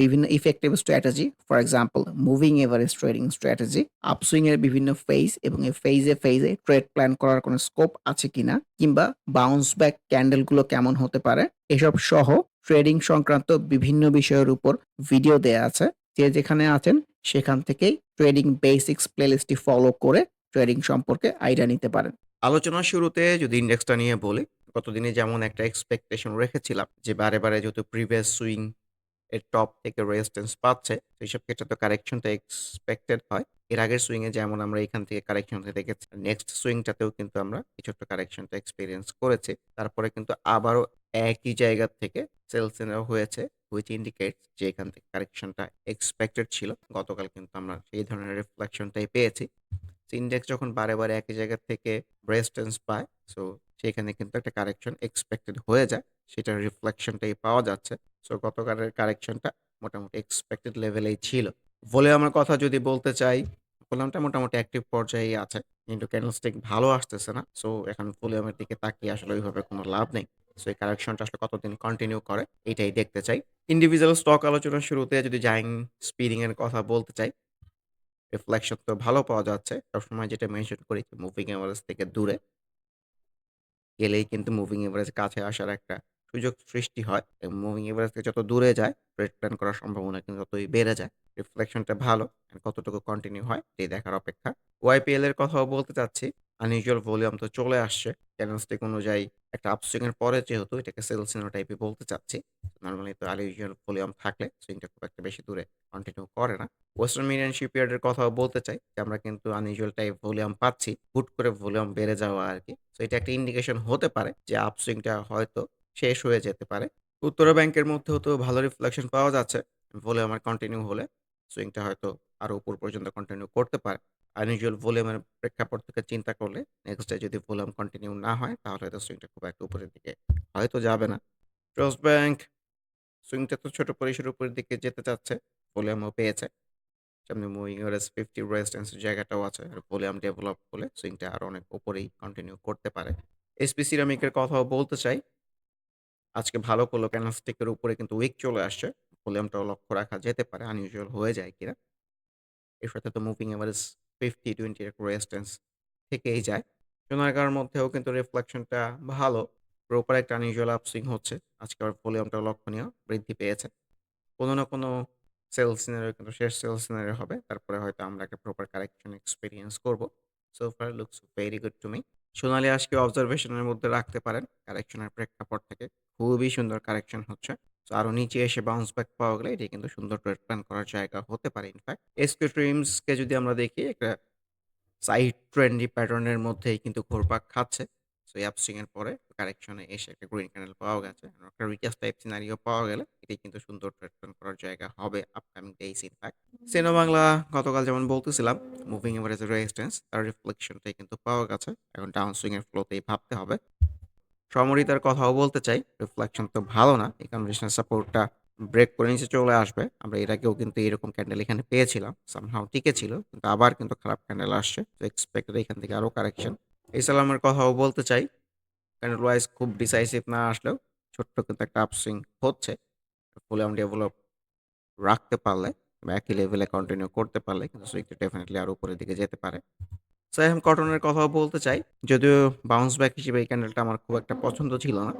বিভিন্ন effective strategy, for example moving average trading strategy, upswing এর বিভিন্ন ফেজ এবং এই ফেজে, ফেজে ট্রেড প্ল্যান করার কোনো স্কোপ আছে কিনা কিংবা বাউন্স ব্যাক ক্যান্ডেলগুলো কেমন হতে পারে, এসব সহ ট্রেডিং সংক্রান্ত বিভিন্ন বিষয়ের উপর ভিডিও দেয়া আছে। যে যেখানে আছেন সেখান থেকেই ট্রেডিং বেসিক্স প্লেলিস্টটি ফলো করে ট্রেডিং সম্পর্কে আইডিয়া নিতে পারেন। আলোচনার শুরুতে যদি ইন্ডেক্সটা নিয়ে বলি, গতদিনে যেমন একটা এক্সপেকটেশন রেখেছিলাম যে বারে, বারে যেহেতু প্রিভিয়াস সুইং এর টপ থেকে রেজিস্ট্যান্স পাচ্ছে, তো এইসব ক্ষেত্রে তো কারেকশনটা এক্সপেক্টেড হয়। এর আগের সুইং এ যেমন আমরা এখান থেকে কারেকশনটা দেখেছি, নেক্সট সুইংটাতেও কিন্তু আমরা কিছু একটা কারেকশনটা এক্সপিরিয়েন্স করেছি। তারপরে কিন্তু আবারও একই জায়গা থেকে সেলস হয়েছে, হুইচ ইন্ডিকেটস যে এখান থেকে কারেকশনটা এক্সপেক্টেড ছিল। গতকাল কিন্তু আমরা সেই ধরনের রিফ্লেকশনটাই পেয়েছি। ইন্ডেক্স যখন বারে, বারে একই জায়গা থেকে রেজিস্ট্যান্স পায়, সো সেখানে কিন্তু একটা কারেকশন এক্সপেক্টেড হয়ে যায়। সেটার রিফ্লেকশনটাই পাওয়া যাচ্ছে। সো গতকালের কারেকশনটা মোটামুটি এক্সপেক্টেড লেভেলেই ছিল। বলে আমার কথা যদি বলতে চাই, ভলিউমটা মোটামুটি অ্যাক্টিভ পর্যায়েই আছে। কিন্তু ক্যান্ডেলস্টিক ভালো আসতেছে না। সো এখন ভলিউমের দিকে তাকিয়ে আসলে ওইভাবে কোনো লাভ নেই। সো এই কারেকশনটা আসলে কতদিন কন্টিনিউ করে, এটাই দেখতে চাই। ইন্ডিভিজুয়াল স্টক আলোচনার শুরুতে যদি জাইং স্পিডিং এর কথা বলতে চাই, রিফ্লেকশন তো ভালো পাওয়া যাচ্ছে। সবসময় যেটা মেনশন করি যে মুভিং এভারেজ থেকে দূরে গেলেই কিন্তু মুভিং এভারেজ কাছে আসার একটা সুযোগ সৃষ্টি হয় মুভিং এভারেজ থেকে যত দূরে যায়, ট্রেড প্ল্যান করার সম্ভাবনা কিন্তু ততই বেড়ে যায়। রিফ্লেকশনটা ভালো, কতটুকু কন্টিনিউ হয় এটাই দেখার অপেক্ষা। ওয়াইপিএল এর কথাও বলতে চাচ্ছি, আনইউজুয়াল ভলিউম তো চলে আসছে। ক্যান্ডেলস্টিক অনুযায়ী একটা আপসুইং এর পরে যেহেতু এটাকে সেল সিগন্যাল টাইপই বলতে চাচ্ছি। নরমালি তো আনইউজুয়াল ভলিউম থাকলে সুইংটা খুব একটা বেশি দূরে কন্টিনিউ করে না। ওয়েস্টার্ন মিডিয়ান শিপইয়ার্ড এর কথাও বলতে চাই যে, আমরা কিন্তু আনইউজুয়াল টাইপ ভলিউম পাচ্ছি। হুট করে ভলিউম বেড়ে যাওয়া আর কি সো এটা একটা ইন্ডিকেশন হতে পারে যে আপসুইংটা হয়তো শেষ হয়ে যেতে পারে। উত্তরা ব্যাংকের মধ্যেও তো ভালো রিফ্লেকশন পাওয়া যাচ্ছে। ভলিউম আর কন্টিনিউ হলে সুইংটা হয়তো আরও উপর পর্যন্ত কন্টিনিউ করতে পারে। আনইউজুয়াল ভলিউমের প্রেক্ষাপট থেকে চিন্তা করলে নেক্সট যদি ভলিউম কন্টিনিউ না হয়, তাহলে হয়তো সুইংটা খুব একটা উপরের দিকে হয়তো যাবে না। ট্রাস্ট ব্যাংক সুইংটা তো ছোট পরিসরের উপরের দিকে যেতে চাচ্ছে। ভলিউমও পেয়েছে। সামনে মুভিং 50 রেজিস্ট্যান্স এর জায়গাটাও আছে। আর ভলিউম ডেভেলপ হলে সুইংটা আরও অনেক উপরেই কন্টিনিউ করতে পারে। এসপি সিরামিক এর কথাও বলতে চাই। আজকে ভালো করল ক্যান্ডেলস্টিক এর উপরে কিন্তু উইক চলে আসছে। ভলিউমটাও লক্ষ্য রাখা যেতে পারে আনইউজুয়াল হয়ে যায় কিনা। এর সাথে তো মুভিং এভারেজ 50-20 এর রেজিস্ট্যান্স থেকেই যায়। সোনারগাঁওর মধ্যেও কিন্তু রিফ্লেকশনটা ভালো। প্রপার একটা আনইউজুয়াল আপসুইং হচ্ছে। আজকে আবার ভলিউমটাও লক্ষণীয়, বৃদ্ধি পেয়েছে। কোনো না কোনো সেল সিনারিও কিন্তু শেষ সেল সিনারিও হবে। তারপরে হয়তো আমরা একটা প্রপার কারেকশন এক্সপিরিয়েন্স করব। So far looks very good to me. Sonali আজকে অবজারভেশন এর মধ্যে রাখতে পারেন। কারেকশনের প্রেক্ষাপট থেকে খুবই সুন্দর কারেকশন হচ্ছে। সো আরও নিচে এসে বাউন্স ব্যাক পাওয়া গেলে এটি কিন্তু সুন্দর ট্রেড প্ল্যান করার জায়গা হতে পারে ইনফ্যাক্ট। এসকে কে যদি আমরা দেখি, একটা সাইড ট্রেন্ডি প্যাটার্নের মধ্যেই কিন্তু ঘোরপাক খাচ্ছে। সো আপসুইং এর পরে কারেকশনে এসে একটা গ্রিন ক্যান্ডেল পাওয়া গেছে। একটা রিটেস্ট টাইপ সিনারিও পাওয়া গেলে এটি কিন্তু সুন্দর ট্রেড প্ল্যান করার জায়গা হবে আপকামিং ডেইস ইনফ্যাক্ট। সিনো বাংলা গতকাল যেমন বলতেছিলাম মুভিং এভারেজ রেজিস্ট্যান্স তার রিফ্লেকশনটাই কিন্তু পাওয়া গেছে। এখন ডাউন সুইং এর ফ্লোতেই ভাবতে হবে। সমরিতার কথাও বলতে চাই। রিফ্লেকশন তো ভালো না। এই কনভেনশনাল সাপোর্টটা ব্রেক করে নিচে চলে আসবে। আমরা এর আগেও কিন্তু এরকম ক্যান্ডেল এখানে পেয়েছিলাম। সামহাও টিকে ছিল কিন্তু আবার কিন্তু খারাপ ক্যান্ডেল আসছে। তো এক্সপেক্টেড এখান থেকে আরও কারেকশন। ইসলামের কথাও বলতে চাই। ক্যান্ডেল ওয়াইজ খুব ডিসাইসিভ না আসলেও ছোট্ট কিন্তু একটা আপসুইং হচ্ছে। ভলিউম ডেভেলপ রাখতে পারলে একই লেভেলে কন্টিনিউ করতে পারলে কিন্তু সুইংটা ডেফিনিটলি আরও উপরের দিকে যেতে পারে। সাইহাম কটনের কথাও বলতে চাই। যদিও বাউন্স ব্যাক হিসেবে এই ক্যান্ডেলটা আমার খুব একটা পছন্দ ছিল না।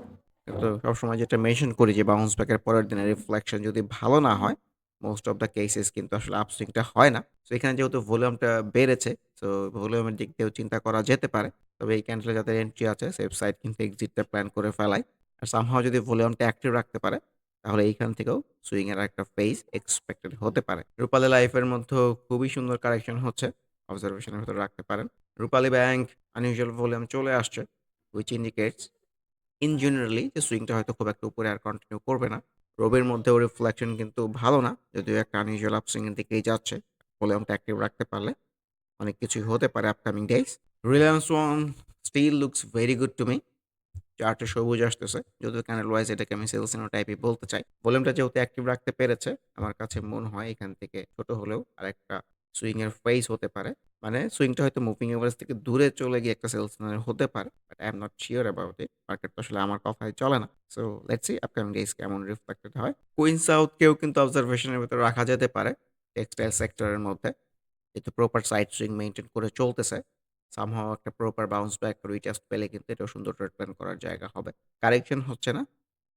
কিন্তু সবসময় যেটা মেনশন করি যে বাউন্স ব্যাকের পরের দিনের রিফ্লেকশন যদি ভালো না হয়, মোস্ট অফ দ্য কেসেস কিন্তু আসলে আপসুইংটা হয় না। তো এখানে যেহেতু ভলিউমটা বেড়েছে, তো ভলিউমের দিক দিয়েও চিন্তা করা যেতে পারে। তবে এই ক্যান্ডেলে যাদের এন্ট্রি আছে সেফ সাইড কিন্তু এক্সিটটা প্ল্যান করে ফেলায় আর সামহাউ যদি ভলিউমটা অ্যাক্টিভ রাখতে পারে, তাহলে এইখান থেকেও সুইং এর একটা ফেজ এক্সপেক্টেড হতে পারে। রূপালী লাইফের মধ্যেও খুবই সুন্দর কারেকশন হচ্ছে। অবজারভেশনের ভিতরে রাখতে পারেন। রূপালী ব্যাংক আনইউজুয়াল ভলিউম চলে আসছে। হুইচ ইন্ডিকেটস ইন জেনারেলি যে সুইংটা হয়তো খুব একটা উপরে আর কন্টিনিউ করবে না। রবির মধ্যেও রিফ্লেকশন কিন্তু ভালো না। যদিও একটা আনইউজুয়াল আপসুইং এর দিকেই যাচ্ছে। ভলিউমটা অ্যাক্টিভ রাখতে পারলে অনেক কিছুই হতে পারে upcoming days. Reliance one still looks very good to me. চার্টে সবুজ আসতেছে। যদিও ক্যান্ডেল ওয়াইজ এটাকে আমি সেল সিগন্যাল টাইপই বলতে চাই। ভলিউমটা যেহেতু অ্যাক্টিভ রাখতে পেরেছে, আমার কাছে মনে হয় এখান থেকে ছোট হলেও আরেকটা সুইং এর ফেজ হতে পারে। মানে সুইংটা হয়তো মুভিং এভারেজ থেকে দূরে চলে গিয়ে একটা সেল হতে পারে। But I am not sure about it. Market তো আসলে আমার কথায় চলে না। So let's see upcoming days কেমন রিফ্লেক্টেড হয়। কুইন সাউথ সাউথকেও কিন্তু অবজারভেশনের ভেতরে রাখা যেতে পারে। টেক্সটাইল সেক্টরের মধ্যে। যেহেতু প্রপার সাইড সুইং মেইনটেইন করে চলতেছে। সামহাউ একটা প্রপার বাউন্স ব্যাক রিটেস্ট পেলে কিন্তু এটা সুন্দর প্ল্যান করার জায়গা হবে। কারেকশন হচ্ছে না।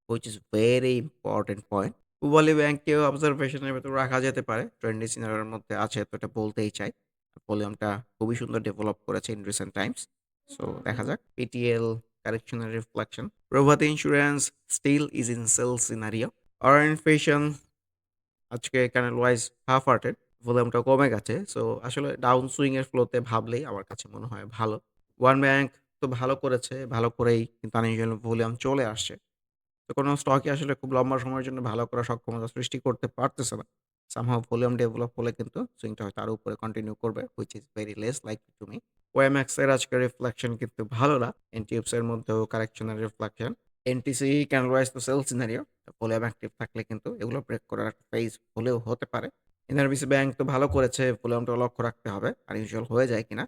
Which is very important point. Pubali ব্যাংককেও অবজারভেশনের ভেতর রাখা যেতে পারে। ট্রেন্ডি সিনারিওর মধ্যে আছে, তো এটা বলতেই চাই। ভলিউমটা খুবই সুন্দর ডেভেলপ করেছে ইন রিসেন্ট টাইমস। সো দেখা যাক। PTL কারেকশনের reflection. Prabhati insurance still is in sell scenario. Orange Fashion আজকে ক্যান্ডেল ওয়াইজ হাফ হার্টেড। ভলিউমটা কমে গেছে। সো আসলে ডাউন সুইং এর ফ্লোতে ভাবলেই আমার কাছে মনে হয় ভালো। ওয়ান ব্যাংক তো ভালো করেছে। ভালো করেই কিন্তু আনইউজুয়াল ভলিউম চলে আসছে। তো কোনো স্টকই আসলে খুব লম্বা সময়ের জন্য ভালো করার সক্ষমতা সৃষ্টি করতে পারতেছে না। সামহাউ ভলিউম ডেভেলপ হলে কিন্তু সুইংটা হয়তো আরও উপরে কন্টিনিউ করবে। Which is very less like to me. OMX এর আজকের রিফ্লেকশন কিন্তু ভালো না। এনটিএফস এর মধ্যেও কারেকশনের রিফ্লেকশন। এনটিসি ক্যান্ডেল ওয়াইজ তো সেল সিনারিও। ভলিউম অ্যাক্টিভ থাকলে কিন্তু এগুলো ব্রেক করার একটা ফেজ হলেও হতে পারে। এনআরবিসি ব্যাংক তো ভালো করেছে। ভলিউমটাও লক্ষ্য রাখতে হবে। আনইউজুয়াল হয়ে যায় কিনা।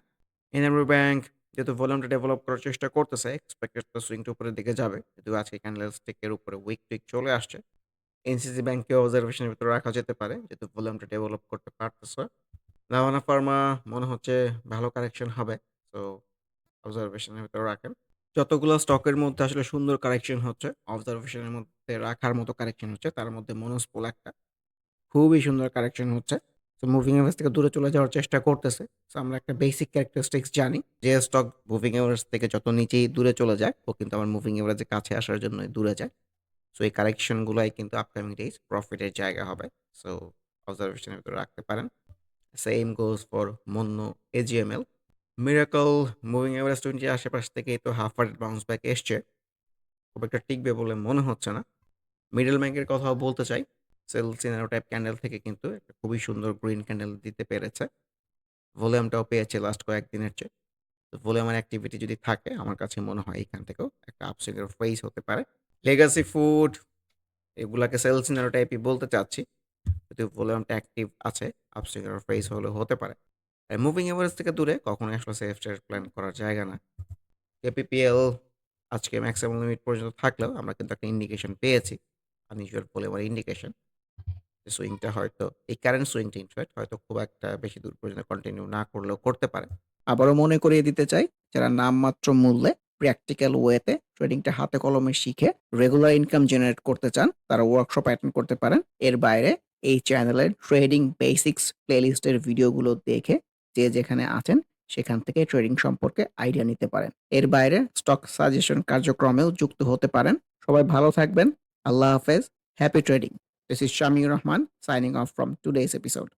এনআরবি ব্যাংক যেহেতু ভলিউমটা ডেভেলপ করার চেষ্টা করতেছে, এক্সপেক্টেড তো সুইংটা উপরের দিকে যাবে। যদিও আজকে ক্যান্ডেল স্টিকের উপরে উইক টুইক চলে আসছে। এনসিসি ব্যাংককেও অবজারভেশনের ভিতরে রাখা যেতে পারে। যেহেতু ভলিউমটা ডেভেলপ করতে পারতেছে। লাভানা ফার্মা মনে হচ্ছে ভালো কারেকশন হবে। সো অবজারভেশনের ভিতরে রাখেন। যতগুলো স্টকের মধ্যে আসলে সুন্দর কারেকশন হচ্ছে, অবজারভেশনের মধ্যে রাখার মতো কারেকশন হচ্ছে, তার মধ্যে মনোজ মনোস্পোল একটা। খুবই সুন্দর কারেকশন হচ্ছে। সো মুভিং এভারেজ থেকে দূরে চলে যাওয়ার চেষ্টা করতেছে। সো আমরা একটা বেসিক ক্যারেক্টারিস্টিক্স জানি। যে স্টক মুভিং এভারেজ থেকে যত নিচেই দূরে চলে যায়, ও কিন্তু আমার মুভিং এভারেজের কাছে আসার জন্যই দূরে যায়। সো এই কারেকশন গুলাই কিন্তু আপকামিং ডেইজ প্রফিটের জায়গা হবে। সো অবজারভেশনের ভেতরে রাখতে পারেন। Same goes for Monno AGML. Miracle moving 20 এর আশেপাশ থেকেই তো হাফ হার্টেড বাউন্স ব্যাক এসছে। খুব একটা টিকবে বলে মনে হচ্ছে না। মিডল ব্যাংকের কথাও বলতে চাই। সেল সিনারিও টাইপ ক্যান্ডেল থেকে কিন্তু একটা খুবই সুন্দর গ্রিন ক্যান্ডেল দিতে পেরেছে। ভলিউমটাও পেয়েছে লাস্ট কয়েকদিনের চেয়ে। তো ভলিউমের অ্যাক্টিভিটি যদি থাকে, আমার কাছে মনে হয় এখান থেকেও একটা আপসুইং এর ফেজ হতে পারে। লেগাসি ফুড এগুলাকে সেল সিনারিও টাইপই বলতে চাচ্ছি। যদি ভলিউমটা অ্যাক্টিভ আছে, আপসুইং এর ফেজ হলেও হতে পারে। মুভিং এভারেজ থেকে দূরে কখনো আসলে সেফ ট্রেড প্ল্যান করার জায়গা না। কেপিপিএল আজকে ম্যাক্সিমাম লিমিট পর্যন্ত থাকলেও আমরা কিন্তু একটা ইন্ডিকেশন পেয়েছি। আনইউজুয়াল ভলিউমের ইন্ডিকেশন। যে সুইংটা হয়তো এই কারেন্ট সুইংটা ইনফ্যাক্ট হয়তো খুব একটা বেশি দূর পর্যন্ত কন্টিনিউ না করলেও করতে পারে। আবারও মনে করিয়ে দিতে চাই, যারা নামমাত্র মূল্যে প্র্যাকটিক্যাল ওয়েতে ট্রেডিংটা হাতে কলমে শিখে রেগুলার ইনকাম জেনারেট করতে চান, তারা ওয়ার্কশপ অ্যাটেন্ড করতে পারেন। এর বাইরে এই চ্যানেলের ট্রেডিং বেসিক্স প্লেলিস্টের ভিডিওগুলো দেখে যে যেখানে আছেন সেখান থেকে ট্রেডিং সম্পর্কে আইডিয়া নিতে পারেন। এর বাইরে স্টক সাজেশন কার্যক্রমেও যুক্ত হতে পারেন। সবাই ভালো থাকবেন। আল্লাহ হাফেজ। Happy trading. This is Shamir Rahman signing off from today's episode.